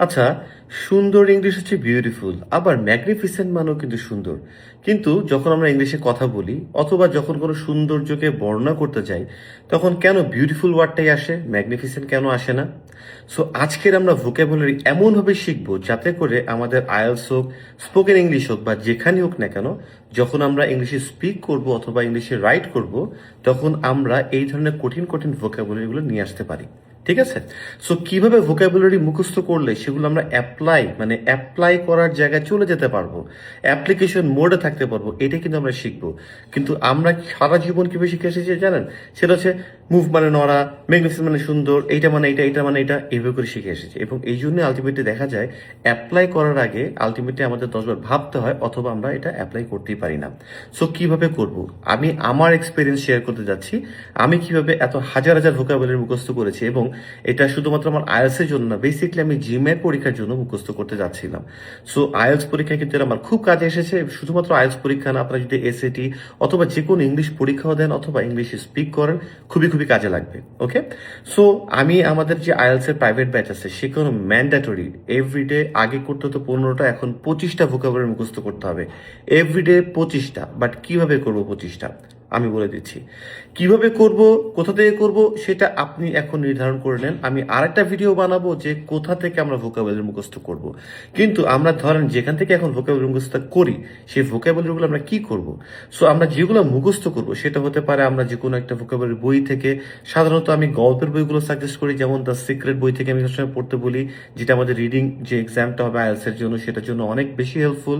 আচ্ছা সুন্দর ইংলিশ হচ্ছে বিউটিফুল আবার ম্যাগনিফিসেন্ট মানেও কিন্তু সুন্দর। কিন্তু যখন আমরা ইংলিশে কথা বলি, অথবা যখন কোনো সৌন্দর্যকে বর্ণনা করতে যাই, তখন কেন বিউটিফুল ওয়ার্ডটাই আসে ম্যাগনিফিসেন্ট কেন আসে না? সো আজকের আমরা ভোকাবুলারি এমনভাবে শিখব যাতে করে আমাদের আয়েলস হোক স্পোকেন ইংলিশ হোক, বা যেখানে হোক না কেন, যখন আমরা ইংলিশে স্পিক করব অথবা ইংলিশে রাইট করব, তখন আমরা এই ধরনের কঠিন কঠিন ভোকাবুলারিগুলো নিয়ে আসতে পারি। ঠিক আছে? সো কীভাবে ভোকাবুলারি মুখস্থ করলে সেগুলো আমরা অ্যাপ্লাই মানে অ্যাপ্লাই করার জায়গায় চলে যেতে পারব? অ্যাপ্লিকেশন মোডে থাকতে পারব, এটা কিন্তু আমরা শিখব। কিন্তু আমরা সারা জীবন কীভাবে শিখে এসেছি জানেন? সেটা হচ্ছে মুভ মানে নড়া ম্যাগনিফিসেন্ট মানে সুন্দর, এইটা মানে এটা এটা মানে এটা এইভাবে করে শিখে এসেছি। এবং এই জন্য আলটিমেটলি দেখা যায় অ্যাপ্লাই করার আগে আলটিমেটলি আমাদের দশবার ভাবতে হয়, অথবা আমরা এটা অ্যাপ্লাই করতেই পারি না। সো কীভাবে করব? আমি আমার এক্সপিরিয়েন্স শেয়ার করতে যাচ্ছি। আমি কীভাবে এত হাজার হাজার ভোকাবুলারি মুখস্থ করেছি এবং এটা শুধুমাত্র আমার আইএলস এর জন্য না বেসিকলি আমি জিমের পরীক্ষার জন্য মুখস্থ করতে যাচ্ছিলাম। সো আইএলস পরীক্ষা কিন্তু আমার খুব কাজে এসেছে। শুধুমাত্র আইএলস পরীক্ষা না, আপনারা যদি এসএটি অথবা যে কোনো ইংলিশ পরীক্ষাও দেন অথবা ইংলিশে স্পিক করেন, খুবই খুবই কাজে লাগবে ওকে সো আমি আমাদের যে আইএলস এর প্রাইভেট ব্যাচ আছে সেখানে ম্যান্ডেটরি এভরিডে আগে করতে হতো পনেরোটা, এখন পঁচিশটা ভোকাবুলারি মুখস্থ করতে হবে। এভরিডে পঁচিশটা বাট কীভাবে করব পঁচিশটা? আমি বলে দিচ্ছি। কীভাবে করব, কোথা থেকে করব, সেটা আপনি এখন নির্ধারণ করে নেন। আমি আরেকটা ভিডিও বানাবো যে কোথা থেকে আমরা ভোকাবুলারি মুখস্থ করব। কিন্তু আমরা ধরেন যেখান থেকে এখন ভোকাবুলারি মুখস্থ করি, সেই ভোকাবুলারিগুলো আমরা কি করব? সো আমরা যেগুলো মুখস্থ করব, সেটা হতে পারে আমরা যে কোনো একটা ভোকাবুলারি বই থেকে, সাধারণত আমি গল্পের বইগুলো সাজেস্ট করি, যেমন দ্য সিক্রেট বই থেকে আমি সবসময় পড়তে বলি, যেটা আমাদের রিডিং যে এক্সামটা হবে আইএলস এর জন্য, সেটার জন্য অনেক বেশি হেল্পফুল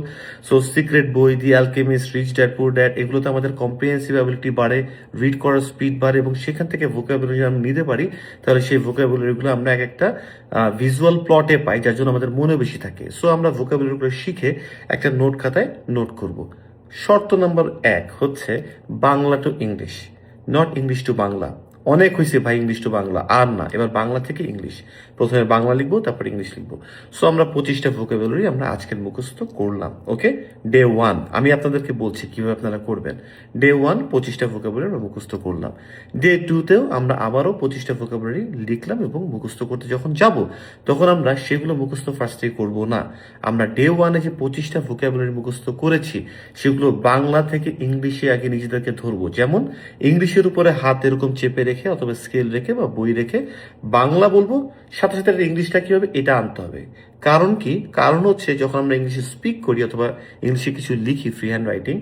সো সিক্রেট বই the alchemist rich dad poor dad এগুলোতে আমাদের কম্প্রিহেন্সিভ অ্যাবিলিটি বাড়ে রিড করার স্পিড বাড়ে এবং সেখান থেকে ভোকাবুলারি আমরা নিতে পারি, তাহলে সেই ভোকাবুলারিগুলো আমরা এক একটা ভিজুয়াল প্লটে পাই, যার জন্য আমাদের মনে বেশি থাকে। সো আমরা ভোকাবুলারিগুলো শিখে একটা নোট খাতায় নোট করব। শর্ত নাম্বার এক হচ্ছে Bangla to English not English to Bangla. অনেক হয়েছে ভাই ইংলিশ টু বাংলা, আর না, এবার বাংলা থেকে ইংলিশ প্রথমে বাংলা লিখব, তারপর ইংলিশ লিখব। সো আমরা পঁচিশটা ভোকাবুলারি আমরা আজকের মুখস্থ করলাম ওকে ডে ওয়ান আমি আপনাদেরকে বলছি কীভাবে আপনারা করবেন। ডে ওয়ান পঁচিশটা ভোকাবুলারি আমরা মুখস্থ করলাম। ডে টুতেও আমরা আবারও পঁচিশটা ভোকাবুলারি লিখলাম এবং মুখস্থ করতে যখন যাব, তখন আমরা সেগুলো মুখস্থ ফার্স্টে করব না। আমরা ডে ওয়ানে যে পঁচিশটা ভোকাবুলারি মুখস্থ করেছি, সেগুলো বাংলা থেকে ইংলিশে আগে নিজেদেরকে ধরবো। যেমন ইংলিশের উপরে হাত এরকম চেপে রেখে অথবা স্কেল রেখে বা বই রেখে বাংলা বলব, সাথে সাথে ইংলিশটা কি হবে এটা আনতে হবে। কারণ কি? কারণ হচ্ছে যখন আমরা ইংলিশে স্পিক করি অথবা ইংলিশে কিছু লিখি ফ্রি হ্যান্ড রাইটিং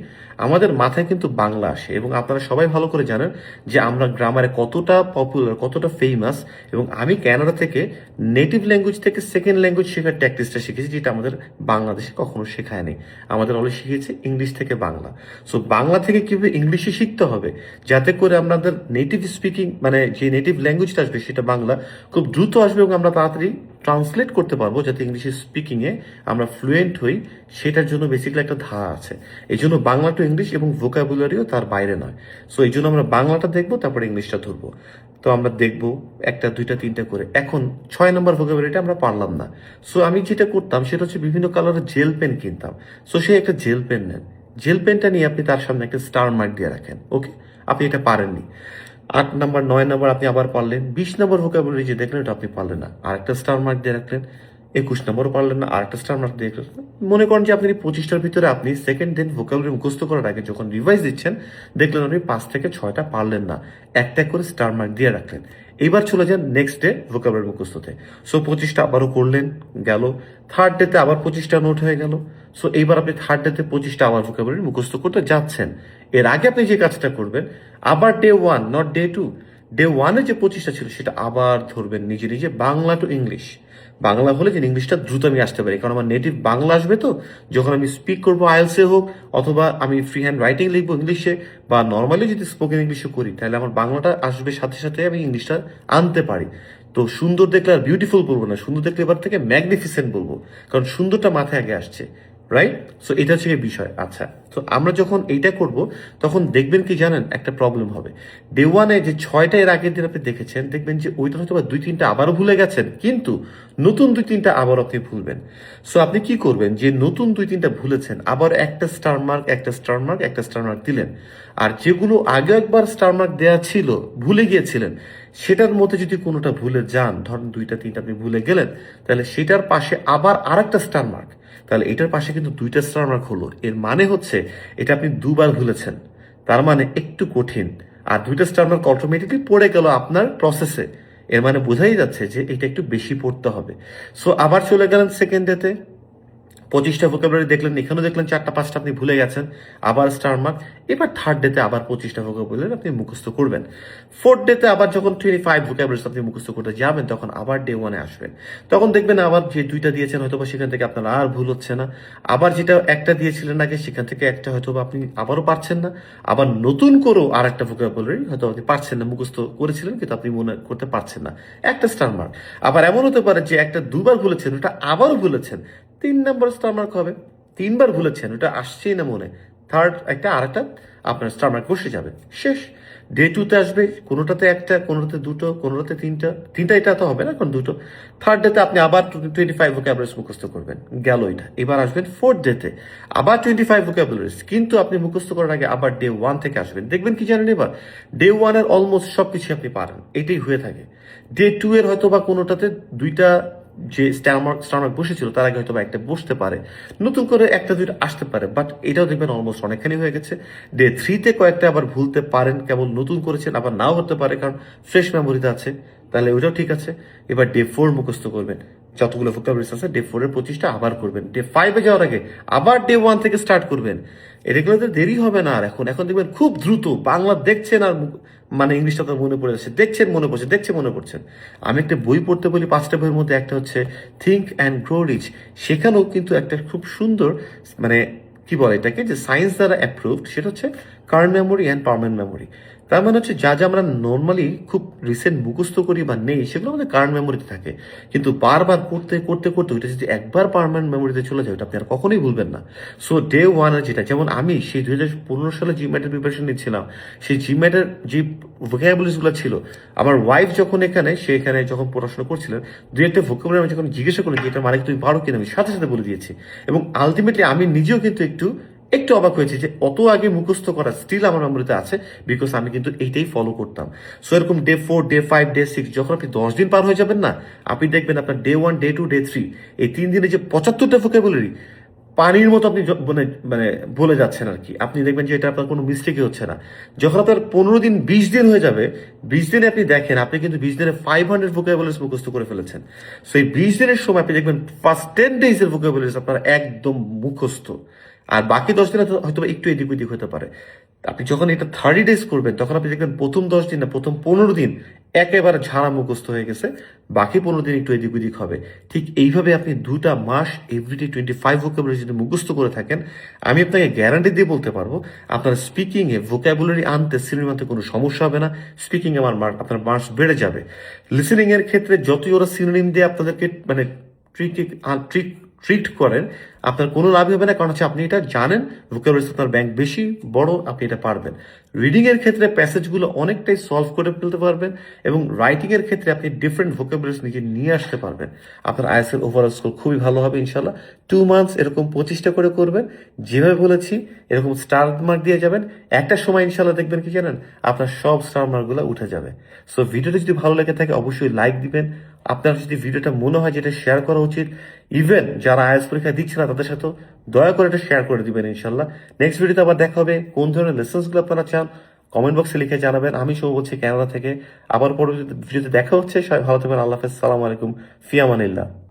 আমাদের মাথায় কিন্তু বাংলা আসে এবং আপনারা সবাই ভালো করে জানেন যে আমরা গ্রামারে কতটা পপুলার কতটা ফেমাস এবং আমি ক্যানাডা থেকে নেটিভ ল্যাঙ্গুয়েজ থেকে সেকেন্ড ল্যাঙ্গুয়েজ শেখার ট্যাকটিসটা শিখেছি যেটা আমাদের বাংলাদেশে কখনো শেখায়নি আমাদের অলরেডি শিখেছে ইংলিশ থেকে বাংলা। সো বাংলা থেকে কীভাবে ইংলিশে শিখতে হবে, যাতে করে আমাদের নেটিভ স্পিকিং মানে যে নেটিভ ল্যাঙ্গুয়েজটা আসবে সেটা বাংলা খুব দ্রুত আসবে এবং আমরা তাড়াতাড়ি ট্রান্সলেট করতে পারব যাতে ইংলিশে স্পিকিংয়ে আমরা ফ্লুয়েন্ট হই, সেটার জন্য বেসিক্যালি একটা ধারা আছে। এই জন্য বাংলা টু ইংলিশ এবং ভোকাবুলারিও তার বাইরে নয়। সো এই জন্য আমরা বাংলাটা দেখব, তারপরে ইংলিশটা ধরবো। তো আমরা দেখব একটা, দুইটা, তিনটা করে। এখন ছয় নম্বর ভোকাবুলারিটা আমরা পারলাম না। সো আমি যেটা করতাম, সেটা হচ্ছে বিভিন্ন কালারের জেল পেন কিনতাম। সো সে একটা জেল পেন নেন। জেল পেনটা নিয়ে আপনি তার সামনে একটা স্টার মার্ক দিয়ে রাখেন ওকে আপনি এটা পারেননি। আট নাম্বার, নয় নাম্বার আপনি আবার পারলেন, বিশ নাম্বার ভোকাবুলারি যে দেখলেন ওটা আপনি পারলেন না। আর একটা স্টার মার্ক দিয়ে রাখলেন একুশ নম্বরও পারলেন না, আরেকটা স্টার মার্ক দিয়ে মনে করেন যে আপনি পঁচিশটার ভিতরে আপনি সেকেন্ড দিন ভোকাবুলারি মুখস্থ করার আগে যখন রিভাইজ দিচ্ছেন, দেখলেন আপনি পাঁচ থেকে ছয়টা পারলেন না, একটা করে স্টার মার্ক দিয়ে রাখলেন। এইবার চলে যান নেক্সট ডে ভোকাবুলারি মুখস্থতে। সো পঁচিশটা আবারও করলেন, গেল। থার্ড ডেতে আবার পঁচিশটা নোট হয়ে গেল। সো এইবার আপনি থার্ড ডেতে পঁচিশটা আবার ভোকাবুলারি মুখস্থ করতে যাচ্ছেন। এর আগে আপনি যে কাজটা করবেন, আবার day one not day two day ওয়ানে যে পঁচিশটা ছিল, সেটা আবার ধরবেন নিজে নিজে বাংলা টু ইংলিশ বাংলা হলে যে ইংলিশটা দ্রুত আমি আসতে পারি, কারণ আমার নেটিভ বাংলা আসবে তো, যখন আমি স্পিক করব আইএলসে হোক, অথবা আমি ফ্রি হ্যান্ড রাইটিং লিখব ইংলিশে বা নর্মালি যদি স্পোকেন ইংলিশে করি, তাহলে আমার বাংলাটা আসবে সাথে সাথে আমি ইংলিশটা আনতে পারি। তো সুন্দর দেখলে আর বিউটিফুল বলব না, সুন্দর দেখলে এবার থেকে ম্যাগনিফিসেন্ট বলব, কারণ সুন্দরটা মাথায় আগে আসছে। রাইট সো এটা হচ্ছে বিষয়। আচ্ছা তো আমরা যখন এইটা করব, তখন দেখবেন কি জানেন? একটা প্রবলেম হবে। ডে ওয়ানে যে ছয়টা এর আগের দিন আপনি দেখেছেন, দেখবেন যে ওইটা হয়তো দুই, তিনটা আবারও ভুলে গেছেন, কিন্তু নতুন দুই, তিনটা আবার আপনি ভুলবেন। সো আপনি কি করবেন? যে নতুন দুই, তিনটা ভুলেছেন, আবার একটা স্টার মার্ক একটা স্টার মার্ক একটা স্টার মার্ক দিলেন। আর যেগুলো আগে একবার স্টার মার্ক দেওয়া ছিল, ভুলে গিয়েছিলেন, সেটার মধ্যে যদি কোনোটা ভুলে যান, ধরেন দুইটা, তিনটা আপনি ভুলে গেলেন, তাহলে সেটার পাশে আবার আরেকটা স্টার মার্ক তাহলে এটার পাশে কিন্তু দুইটা স্টার মার্ক হলো এর মানে হচ্ছে এটা আপনি দুবার ভুলেছেন। তার মানে একটু কঠিন। আর দুইটা স্টার মার্ক অটোমেটিকলি পড়ে গেল আপনার প্রসেসে এর মানে বোঝাই যাচ্ছে যে এটা একটু বেশি পড়তে হবে। সো আবার চলে গেলেন সেকেন্ড ডেতে পঁচিশটা ভোকাবুলারি দেখলেন, এখানেও দেখলেন চারটা, পাঁচটা আপনি ভুলে গেছেন, আবার স্টার মার্ক এবার থার্ড ডেতে আবার পঁচিশটা ভোকাবুলারি আপনি মুখস্থ করবেন। ফোর্থ ডেতে আবার যখন টোয়েন্টি ফাইভ ভোকাবুলারিস আপনি মুখস্থ করতে যাবেন, তখন আবার ডে ওয়ানে আসবেন। তখন দেখবেন আবার যে দুইটা দিয়েছেন হয়তো বা সেখান থেকে আপনার আর ভুল হচ্ছে না। আবার যেটা একটা দিয়েছিলেন আগে, সেখান থেকে একটা হয়তো আপনি আবারও পারছেন না। আবার নতুন করেও আর একটা ভোকাবুলারি হয়তো আপনি পারছেন না, মুখস্থ করেছিলেন, কিন্তু আপনি মনে করতে পারছেন না। একটা স্টার মার্ক আবার এমন হতে পারে যে একটা দুবার ভুলেছেন, ওটা আবারও ভুলেছেন তিন নম্বর স্টার মার্ক হবে। তিনবার ভুলেছেন, ওটা আসছেই না মনে। থার্ড একটা আর একটা আপনার স্টার মার্ক বসে যাবে। শেষ। ডে টুতে আসবে, কোনোটাতে একটা, কোনোটাতে দুটো, কোনোটাতে তিনটা। তিনটা এটা তো হবে না কারণ দুটো। থার্ড ডেতে আপনি আবার টোয়েন্টি ফাইভ ভোকাবুলারিস মুখস্থ করবেন। গেল এটা। এবার আসবেন ফোর্থ ডেতে আবার টোয়েন্টি ফাইভ ভোকাবুলারিস কিন্তু আপনি মুখস্থ করার আগে আবার ডে ওয়ান থেকে আসবেন। দেখবেন কি জানেন এবার? ডে ওয়ানের অলমোস্ট সব কিছু আপনি পারেন। এটাই হয়ে থাকে। ডে টু এর হয়তো বা কোনোটাতে দুইটা যে স্টারমার্ক স্টারমার্ক বসেছিল, তার আগে হয়তো একটা বসতে পারে। নতুন করে একটা দুইটা আসতে পারে বাট এটাও দেখবেন অলমোস্ট অনেকখানি হয়ে গেছে। ডে থ্রিতে কয়েকটা আবার ভুলতে পারেন, কেবল নতুন করেছেন, আবার নাও হতে পারে, কারণ ফ্রেশ মেমোরিতে আছে, তাহলে ওইটাও ঠিক আছে। এবার ডে ফোর মুখস্থ করবেন। যতগুলো ভোকাবুলারিস আছে ডে ফোরের পঁচিশটা আবার করবেন। ডে ফাইভে যাওয়ার আগে আবার ডে ওয়ান থেকে স্টার্ট করবেন। এগুলোতে দেরি হবে না আর এখন এখন দেখবেন খুব দ্রুত বাংলা দেখছেন আর মানে ইংলিশটা তো মনে পড়ে যাচ্ছে। দেখছেন, মনে পড়ছে দেখছে মনে পড়ছেন। আমি একটা বই পড়তে বলি, পাঁচটা বইয়ের মধ্যে একটা হচ্ছে থিঙ্ক অ্যান্ড গ্রো রিচ সেখানেও কিন্তু একটা খুব সুন্দর মানে কি বলে এটাকে? যে সায়েন্স দ্বারা অ্যাপ্রুভড সেটা হচ্ছে কার্ন মেমোরি অ্যান্ড পারমানেন্ট মেমোরি তার মানে হচ্ছে যা যা আমরা নর্মালি খুব রিসেন্ট মুখস্থ করি বা নেই, সেগুলো আমাদের কারেন্ট মেমোরিতে থাকে। কিন্তু বারবার করতে করতে করতে ওইটা যদি একবার পারমানেন্ট মেমোরিতে চলে যায় ওটা আপনি আর কখনোই ভুলবেন না। সো ডে ওয়ানের যেটা, যেমন আমি সেই দুই হাজার পনেরো সালে জিম্যাটের প্রিপারেশন নিচ্ছিলাম, সেই জিম্যাটের যে ভোকাবুলারিসগুলো ছিল, আমার ওয়াইফ যখন এখানে, সে এখানে যখন পড়াশোনা করছিলেন দুই একটা ভোকাবুলারি আমি যখন জিজ্ঞাসা করি যে, এটা মানে তুমি পারো কিনা? আমি সাথে সাথে বলে দিয়েছি। এবং আলটিমেটলি আমি নিজেও কিন্তু একটু একটু অবাক হয়েছে যে অত আগে মুখস্থ করা স্টিল আমার মেমোরিতে আছে বিকজ আমি কিন্তু এইটাই ফলো করতাম। সো এরকম day four day five day six যখন আপনি দশ দিন পার হয়ে যাবেন না, আপনি দেখবেন আপনার day one day two day three এই তিন দিনে যে পঁচাত্তরটা ভোকাবুলারি পানির মতো আপনি মানে মানে বলে যাচ্ছেন আর কি। আপনি দেখবেন যে এটা আপনার কোনো মিস্টেকই হচ্ছে না। যখন আপনার পনেরো দিন, বিশ দিন হয়ে যাবে, বিশ দিনে আপনি দেখেন, আপনি কিন্তু বিশ দিনে ফাইভ হান্ড্রেড ভোকাবুলারিস মুখস্থ করে ফেলেছেন। সো এই বিশ দিনের সময় আপনি দেখবেন ফার্স্ট টেন ডেজের ভোকাবুলারিস আপনার একদম মুখস্থ। আর বাকি দশ দিনে হয়তো একটু এদিক ওদিক হতে পারে। আপনি যখন এটা থার্টি ডেজ করবেন, তখন আপনি দেখবেন প্রথম দশ দিন না, প্রথম পনেরো দিন একেবারে ঝাড়া মুখস্থ হয়ে গেছে। বাকি পনেরো দিন একটু এদিক ওদিক হবে। ঠিক এইভাবে আপনি দুটা মাস এভরিডে টোয়েন্টি ফাইভ ভোকাবুলারি যদি মুখস্থ করে থাকেন, আমি আপনাকে গ্যারান্টি দিয়ে বলতে পারব, আপনার স্পিকিংয়ে ভোকাবুলারি আনতে সিনেমাতে কোনো সমস্যা হবে না। স্পিকিং আমার মার্ক আপনার মার্কস বেড়ে যাবে। লিসেনিং এর ক্ষেত্রে যতই ওরা সিনোনিম দিয়ে আপনাদেরকে মানে ট্রিক ট্রিক ট্রিট করেন, আপনার কোনো লাভই হবে না, কারণ হচ্ছে আপনি এটা জানেন ভোকাবুলারিস আপনার ব্যাংক বেশি বড়, আপনি এটা পারবেন। রিডিং এর ক্ষেত্রে প্যাসেজগুলো অনেকটাই সলভ করে ফেলতে পারবেন এবং রাইটিং এর ক্ষেত্রে আপনি ডিফারেন্ট ভোকাবুলারিস নিজে নিয়ে আসতে পারবেন। আপনার আইএসএল ওভারঅল স্কোর খুবই ভালো হবে ইনশাল্লাহ টু মান্থস এরকম পঁচিশটা করে করবেন, যেভাবে বলেছি, এরকম স্টার মার্ক দিয়ে যাবেন। একটা সময় ইনশাল্লাহ দেখবেন কি জানেন, আপনার সব স্টার মার্কগুলো উঠে যাবে। সো ভিডিওটা যদি ভালো লেগে থাকে, অবশ্যই লাইক দিবেন আপনার যদি ভিডিওটা মনে হয় যেটা শেয়ার করা উচিত ইভেন যারা আইএস পরীক্ষা দিচ্ছে না তাদের সাথেও দয়া করে এটা শেয়ার করে দিবেন ইনশাল্লাহ নেক্সট ভিডিওতে আবার দেখা হবে, কোন ধরনের লেসেন্সগুলো আপনারা চান কমেন্ট বক্সে লিখে জানাবেন। আমি সব বলছি ক্যানাডা থেকে। আবার পরবর্তী ভিডিওতে দেখা হচ্ছে। সবাই ভালো থাকবেন। আল্লাহ হাফেজ। সালাম আলাইকুম। ফিয়ামানিল্লাহ